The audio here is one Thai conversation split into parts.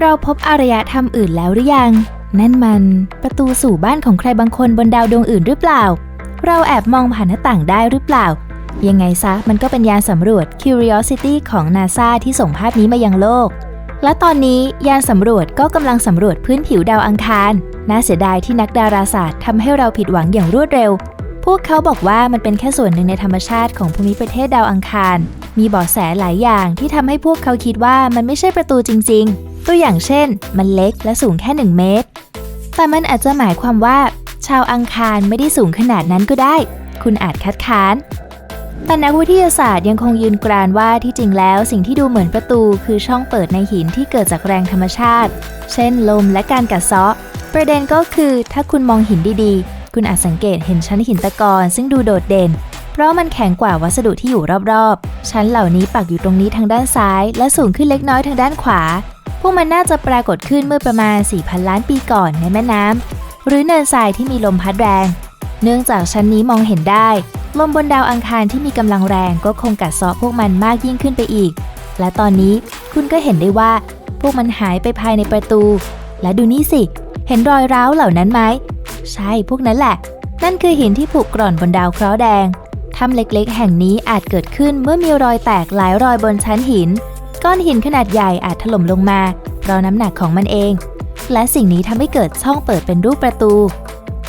เราพบอารยธรรมอื่นแล้วหรือยัง นั่นมันประตูสู่บ้านของใครบางคนบนดาวดวงอื่นหรือเปล่า เราแอบมองผ่านหน้าต่างได้หรือเปล่า ยังไงซะมันก็เป็นยานสำรวจ Curiosity ของ NASA ที่ส่งภาพนี้มายังโลก และตอนนี้ยานสำรวจก็กำลังสำรวจพื้นผิวดาวอังคาร น่าเสียดายที่นักดาราศาสตร์ทำให้เราผิดหวังอย่างรวดเร็ว พวกเขาบอกว่ามันเป็นแค่ส่วนหนึ่งในธรรมชาติของภูมิประเทศดาวอังคาร มีเบาะแสหลายอย่างที่ทำให้พวกเขาคิดว่ามันไม่ใช่ประตูจริง ๆ ตัวอย่างเช่น มันเล็กและสูงแค่ 1 เมตร แต่มันอาจจะหมายความว่า ชาวอังคารไม่ได้สูงขนาดนั้นก็ได้ คุณอาจคัดค้าน แต่นักวิทยาศาสตร์ยังคงยืนกรานว่าที่จริงแล้วสิ่งที่ดูเหมือนประตูคือช่องเปิดในหินที่เกิดจากแรงธรรมชาติ เช่น ลมและการกัดเซาะ ประเด็นก็คือถ้าคุณมองหินดีๆ คุณอาจสังเกตเห็นชั้นหินตะกอนซึ่งดูโดดเด่นเพราะมันแข็งกว่าวัสดุที่อยู่รอบๆ ชั้นเหล่านี้ปักอยู่ตรงนี้ทางด้านซ้าย และสูงขึ้นเล็กน้อยทางด้านขวา วกมันน่าจะปรากฏขึ้นเมื่อประมาณ 4,000 ล้านปีก่อนในแม่น้ำหรือเนินทรายที่มีลมพัดแรง เนื่องจากชั้นนี้มองเห็นได้ ลมบนดาวอังคารที่มีกำลังแรงก็คงกัดเซาะพวกมันมากยิ่งขึ้นไปอีก และตอนนี้คุณก็เห็นได้ว่า พวกมันหายไปภายในประตู และดูนี่สิ เห็นรอยร้าวเหล่านั้นไหม ใช่พวกนั้นแหละ นั่นคือหินที่ผุกร่อนบนดาวเคราะห์แดงถ้ำเล็กๆ แห่งนี้อาจเกิดขึ้นเมื่อมีรอยแตกหลายรอยบนชั้นหิน ก้อนหินขนาดใหญ่อาจถล่มลงมาเพราะน้ำหนักของมันเอง และสิ่งนี้ทำให้เกิดช่องเปิดเป็นรูปประตู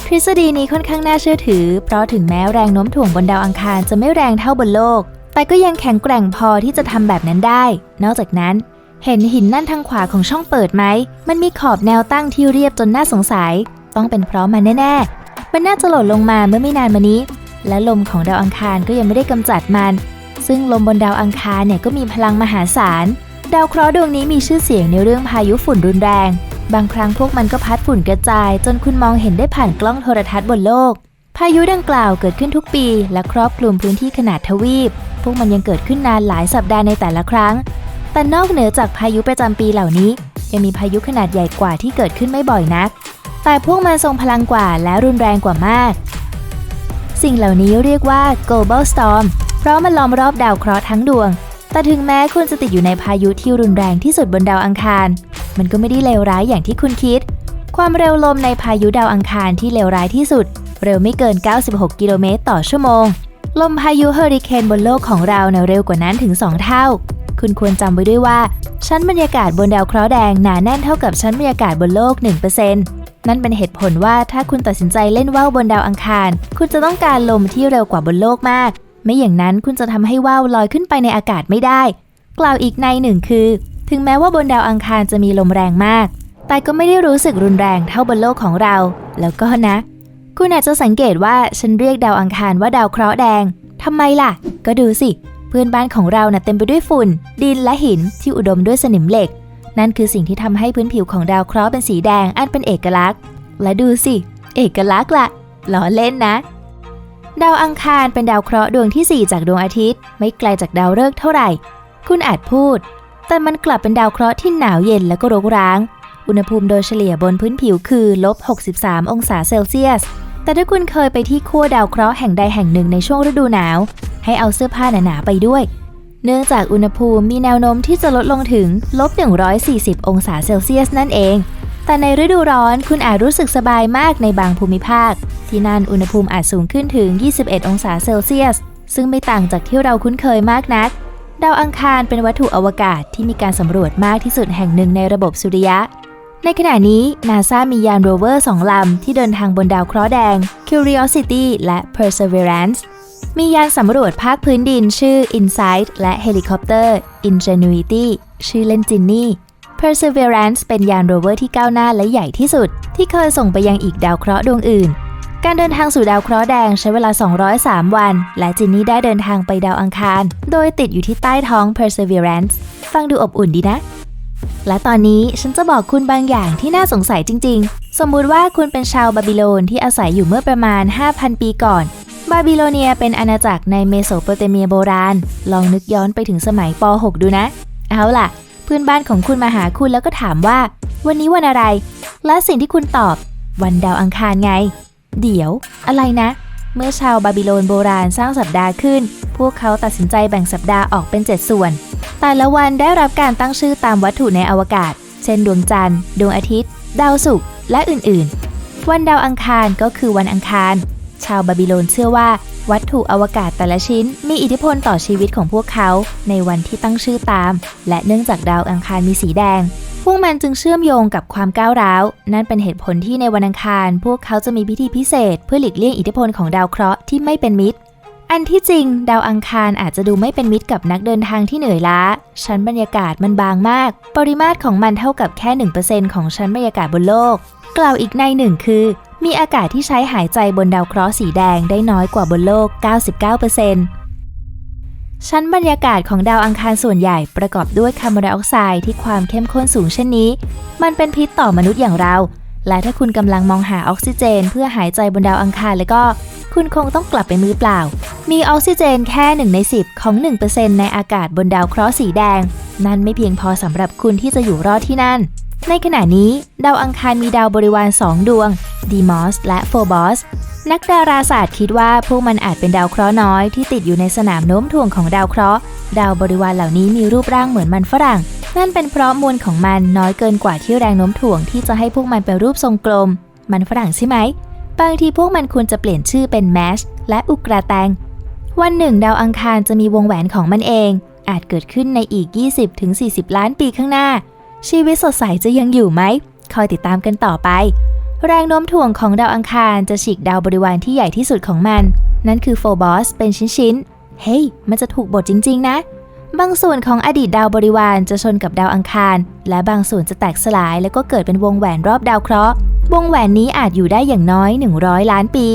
ทฤษฎีนี้ค่อนข้างน่าเชื่อถือ เพราะถึงแม้แรงโน้มถ่วงบนดาวอังคารจะไม่แรงเท่าบนโลก แต่ก็ยังแข็งแกร่งพอที่จะทำแบบนั้นได้ นอกจากนั้นเห็นหินนั่นทางขวาของช่องเปิดไหม มันมีขอบแนวตั้งที่เรียบจนน่าสงสัย ต้องเป็นเพราะมันแน่ๆ มันน่าจะหล่นลงมาเมื่อไม่นานมานี้ และลมของดาวอังคารก็ยังไม่ได้กำจัดมัน ซึ่งลมบนดาวอังคารเนี่ยก็มีพลังมหาศาล ดาวเคราะห์ดวงนี้มีชื่อเสียงในเรื่องพายุฝุ่นรุนแรง บางครั้งพวกมันก็พัดฝุ่นกระจาย จนคุณมองเห็นได้ผ่านกล้องโทรทัศน์บนโลก พายุดังกล่าวเกิดขึ้นทุกปี และครอบคลุมพื้นที่ขนาดทวีป พวกมันยังเกิดขึ้นนานหลายสัปดาห์ในแต่ละครั้ง แต่นอกเหนือจากพายุประจำปีเหล่านี้ ยังมีพายุขนาดใหญ่กว่าที่เกิดขึ้นไม่บ่อยนัก แต่พวกมันทรงพลังกว่าและรุนแรงกว่ามาก สิ่งเหล่านี้เรียกว่า global storm ราะมันล้อมรอบดาวเคราะห์ทั้งดวง แต่ถึงแม้คุณจะติดอยู่ในพายุที่รุนแรงที่สุดบนดาวอังคาร มันก็ไม่ได้เลวร้ายอย่างที่คุณคิด ความเร็วลมในพายุดาวอังคารที่เลวร้ายที่สุด เร็วไม่เกิน 96 กิโลเมตรต่อชั่วโมง ลมพายุเฮอริเคนบนโลกของเราเน่ยเร็วกว่านั้นถึง 2 เท่า คุณควรจำไว้ด้วยว่า ชั้นบรรยากาศบนดาวเคราะห์แดงหนาแน่นเท่ากับชั้นบรรยากาศบนโลก 1%นั่นเป็นเหตุผลว่าถ้าคุณตัดสินใจเล่นว่าวบนดาวอังคาร คุณจะต้องการลมที่เร็วกว่าบนโลกมาก ไม่อย่างนั้นคุณจะทำให้ว่าวลอยขึ้นไปในอากาศไม่ได้ กล่าวอีกในหนึ่งคือ ถึงแม้ว่าบนดาวอังคารจะมีลมแรงมาก แต่ก็ไม่ได้รู้สึกรุนแรงเท่าบนโลกของเรา แล้วก็นะ คุณอาจจะสังเกตว่าฉันเรียกดาวอังคารว่าดาวเคราะห์แดงทำไมล่ะ ก็ดูสิ เพื่อนบ้านของเราน่ะเต็มไปด้วยฝุ่น ดินและหินที่อุดมด้วยสนิมเหล็ก นั่นคือสิ่งที่ทำให้พื้นผิวของดาวเคราะห์เป็นสีแดงอันเป็นเอกลักษณ์ และดูสิ เอกลักษณ์ละล้อเล่นนะ ดาวอังคารเป็นดาวเคราะห์ดวงที่ 4 จากดวงอาทิตย์ ไม่ไกลจากดาวฤกษ์เท่าไหร่ คุณอาจพูด แต่มันกลับเป็นดาวเคราะห์ที่หนาวเย็นและก็รกร้าง อุณหภูมิโดยเฉลี่ยบนพื้นผิวคือลบ 63 องศาเซลเซียส แต่ถ้าคุณเคยไปที่ขั้วดาวเคราะห์แห่งใดแห่งหนึ่งในช่วงฤดูหนาว ให้เอาเสื้อผ้าหนาๆไปด้วย เนื่องจากอุณหภูมิมีแนวโน้มที่จะลดลงถึงลบ 140 องศาเซลเซียสนั่นเอง แต่ในฤดูร้อนคุณอาจรู้สึกสบายมากในบางภูมิภาค ที่นั่นอุณหภูมิอาจสูงขึ้นถึง 21 องศาเซลเซียส ซึ่งไม่ต่างจากที่เราคุ้นเคยมากนัก ดาวอังคารเป็นวัตถุอวกาศที่มีการสำรวจมากที่สุดแห่งหนึ่งในระบบสุริยะ ในขณะนี้นาซามียานโรเวอร์สองลำ ที่เดินทางบนดาวเคราะห์แดง Curiosity และ Perseverance มียานสำรวจภาคพื้นดินชื่อ Insight และเฮลิคอปเตอร์ Ingenuity ชื่อเล่นจินนี่ Perseverance เป็นยานโรเวอร์ที่ก้าวหน้าและใหญ่ที่สุด ที่เคยส่งไปยังอีกดาวเคราะห์ดวงอื่น การเดินทางสู่ดาวเคราะห์แดงใช้เวลา 203 วัน และจินนี่ได้เดินทางไปดาวอังคาร โดยติดอยู่ที่ใต้ท้อง Perseverance ฟังดูอบอุ่นดีนะ และตอนนี้ฉันจะบอกคุณบางอย่างที่น่าสงสัยจริง ๆ สมมุติว่าคุณเป็นชาวบาบิโลนที่อาศัยอยู่เมื่อประมาณ 5,000 ปีก่อน บาบิโลเนียเป็นอาณาจักรในเมโสโปเตเมียโบราณ ลองนึกย้อนไปถึงสมัยป .6 ดูนะ เอาล่ะ เพื่อนบ้านของคุณมาหาคุณแล้วก็ถามว่า วันนี้วันอะไร และสิ่งที่คุณตอบ วันดาวอังคารไง เดี๋ยว อะไรนะ เมื่อชาวบาบิโลนโบราณสร้างสัปดาห์ขึ้น พวกเขาตัดสินใจแบ่งสัปดาห์ออกเป็น 7 ส่วน แต่ละวันได้รับการตั้งชื่อตามวัตถุในอวกาศ เช่น ดวงจันทร์ ดวงอาทิตย์ ดาวศุกร์และอื่นๆ วันดาวอังคารก็คือวันอังคาร ชาวบาบิโลนเชื่อว่า วัตถุอวกาศแต่ละชิ้น มีอิทธิพลต่อชีวิตของพวกเขา ในวันที่ตั้งชื่อตาม และเนื่องจากดาวอังคารมีสีแดง พวกมันจึงเชื่อมโยงกับความก้าวร้าว นั่นเป็นเหตุผลที่ในวันอังคาร พวกเขาจะมีพิธีพิเศษ เพื่อหลีกเลี่ยงอิทธิพลของดาวเคราะห์ที่ไม่เป็นมิตร อันที่จริง ดาวอังคารอาจจะดูไม่เป็นมิตรกับนักเดินทางที่เหนื่อยล้า ชั้นบรรยากาศมันบางมาก ปริมาตรของมันเท่ากับแค่ 1%ของชั้นบรรยากาศบนโลก กล่าวอีกในหนึ่งคือ มีอากาศที่ใช้หายใจบนดาวเคราะห์สีแดงได้น้อยกว่าบนโลก 99% ชั้นบรรยากาศของดาวอังคารส่วนใหญ่ประกอบด้วยคาร์บอนไดออกไซด์ที่ความเข้มข้นสูงเช่นนี้ มันเป็นพิษต่อมนุษย์อย่างเรา และถ้าคุณกำลังมองหาออกซิเจน เพื่อหายใจบนดาวอังคารแล้วก็ คุณคงต้องกลับไปมือเปล่า มีออกซิเจนแค่1ใน10 ของ 1%ในอากาศบนดาวเคราะห์สีแดง นั่นไม่เพียงพอสำหรับคุณที่จะอยู่รอดที่นั่น ในขณะนี้ ดาวอังคารมีดาวบริวาร 2 ดวงดีมอสและโฟบอส นักดาราศาสตร์คิดว่าพวกมันอาจเป็นดาวเคราะห์น้อยที่ติดอยู่ในสนามโน้มถ่วงของดาวเคราะห์ ดาวบริวารเหล่านี้มีรูปร่างเหมือนมันฝรั่ง นั่นเป็นเพราะมวลของมันน้อยเกินกว่าที่แรงโน้มถ่วงที่จะให้พวกมันเป็นรูปทรงกลม มันฝรั่งใช่ไหม บางทีพวกมันควรจะเปลี่ยนชื่อเป็นแมชและอุกราแตง วันหนึ่ง ดาวอังคารจะมีวงแหวนของมันเอง อาจเกิดขึ้นในอีก 20-40 ล้านปีข้างหน้า ชีวิตสดใสจะยังอยู่ไหม คอยติดตามกันต่อไป แรงโน้มถ่วงของดาวอังคารจะฉีกดาวบริวารที่ใหญ่ที่สุดของมัน นั่นคือโฟบอสเป็นชิ้นๆ เฮ้ยมันจะถูกบทจริง ๆ นะ บางส่วนของอดีตดาวบริวารจะชนกับดาวอังคาร และบางส่วนจะแตกสลาย แล้วก็เกิดเป็นวงแหวนรอบดาวเคราะห์ วงแหวนนี้อาจอยู่ได้อย่างน้อย 100 ล้านปี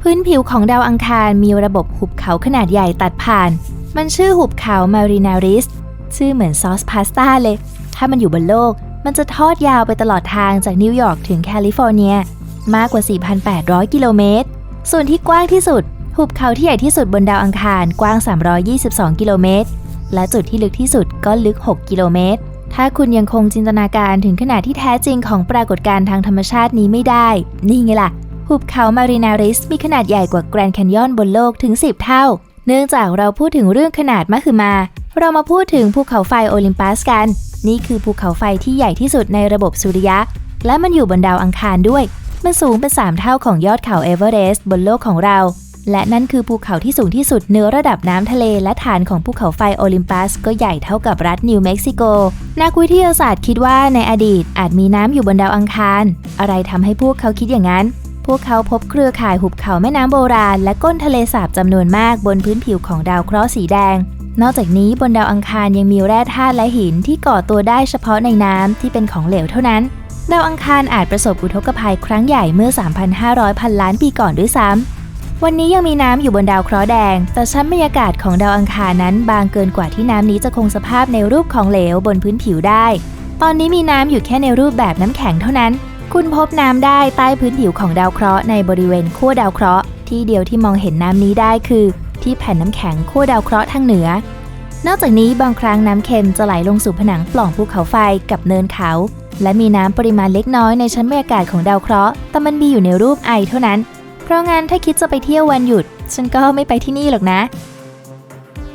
พื้นผิวของดาวอังคารมีระบบหุบเขาขนาดใหญ่ตัดผ่าน มันชื่อหุบเขามารีนาริส ชื่อเหมือนซอสพาสต้าเลย ถ้ามันอยู่บนโลก มันจะทอดยาวไปตลอดทางจากนิวยอร์กถึงแคลิฟอร์เนีย มากกว่า 4,800 กิโลเมตร ส่วนที่กว้างที่สุด หุบเขาที่ใหญ่ที่สุดบนดาวอังคารกว้าง 322 กิโลเมตร และจุดที่ลึกที่สุดก็ลึก 6 กิโลเมตร ถ้าคุณยังคงจินตนาการถึงขนาดที่แท้จริงของปรากฏการณ์ทางธรรมชาตินี้ไม่ได้ นี่ไงล่ะ หุบเขามารีนาริสมีขนาดใหญ่กว่าแกรนด์แคนยอนบนโลกถึง 10 เท่า เนื่องจากเราพูดถึงเรื่องขนาดมหึมา เรามาพูดถึงภูเขาไฟโอลิมปัสกัน นี่คือภูเขาไฟที่ใหญ่ที่สุดในระบบสุริยะ และมันอยู่บนดาวอังคารด้วย มันสูงเป็น 3 เท่าของยอดเขาเอเวอเรสต์บนโลกของเรา และนั่นคือภูเขาที่สูงที่สุดเหนือระดับน้ำทะเล และฐานของภูเขาไฟโอลิมปัส ก็ใหญ่เท่ากับรัฐนิวเม็กซิโก นักวิทยาศาสตร์คิดว่าในอดีตอาจมีน้ำอยู่บนดาวอังคาร อะไรทำให้พวกเขาคิดอย่างนั้นพวกเขาพบเครือข่ายหุบเขาแม่น้ำโบราณ และก้นทะเลสาบจำนวนมากบนพื้นผิวของดาวเคราะห์สีแดง นอกจากนี้บนดาวอังคารยังมีแร่ธาตุและหินที่ก่อตัวได้เฉพาะในน้ำที่เป็นของเหลวเท่านั้น ดาวอังคารอาจประสบอุทกภัยครั้งใหญ่เมื่อ 3,500 พันล้านปีก่อนด้วยซ้ำ วันนี้ยังมีน้ำอยู่บนดาวเคราะห์แดง แต่ชั้นบรรยากาศของดาวอังคารนั้น บางเกินกว่าที่น้ำนี้จะคงสภาพในรูปของเหลวบนพื้นผิวได้ ตอนนี้มีน้ำอยู่แค่ในรูปแบบน้ำแข็งเท่านั้น คุณพบน้ำได้ใต้พื้นผิวของดาวเคราะห์ในบริเวณขั้วดาวเคราะห์ที่เดียวที่มองเห็นน้ำนี้ได้คือ ที่แผ่นน้ำแข็งขั้วดาวเคราะห์ทางเหนือ นอกจากนี้บางครั้งน้ำเค็มจะไหลลงสู่ผนังปล่องภูเขาไฟกับเนินเขา และมีน้ำปริมาณเล็กน้อยในชั้นบรรยากาศของดาวเคราะห์แต่มันมีอยู่ในรูปไอเท่านั้น เพราะงั้นถ้าคิดจะไปเที่ยววันหยุด ฉันก็ไม่ไปที่นี่หรอกนะ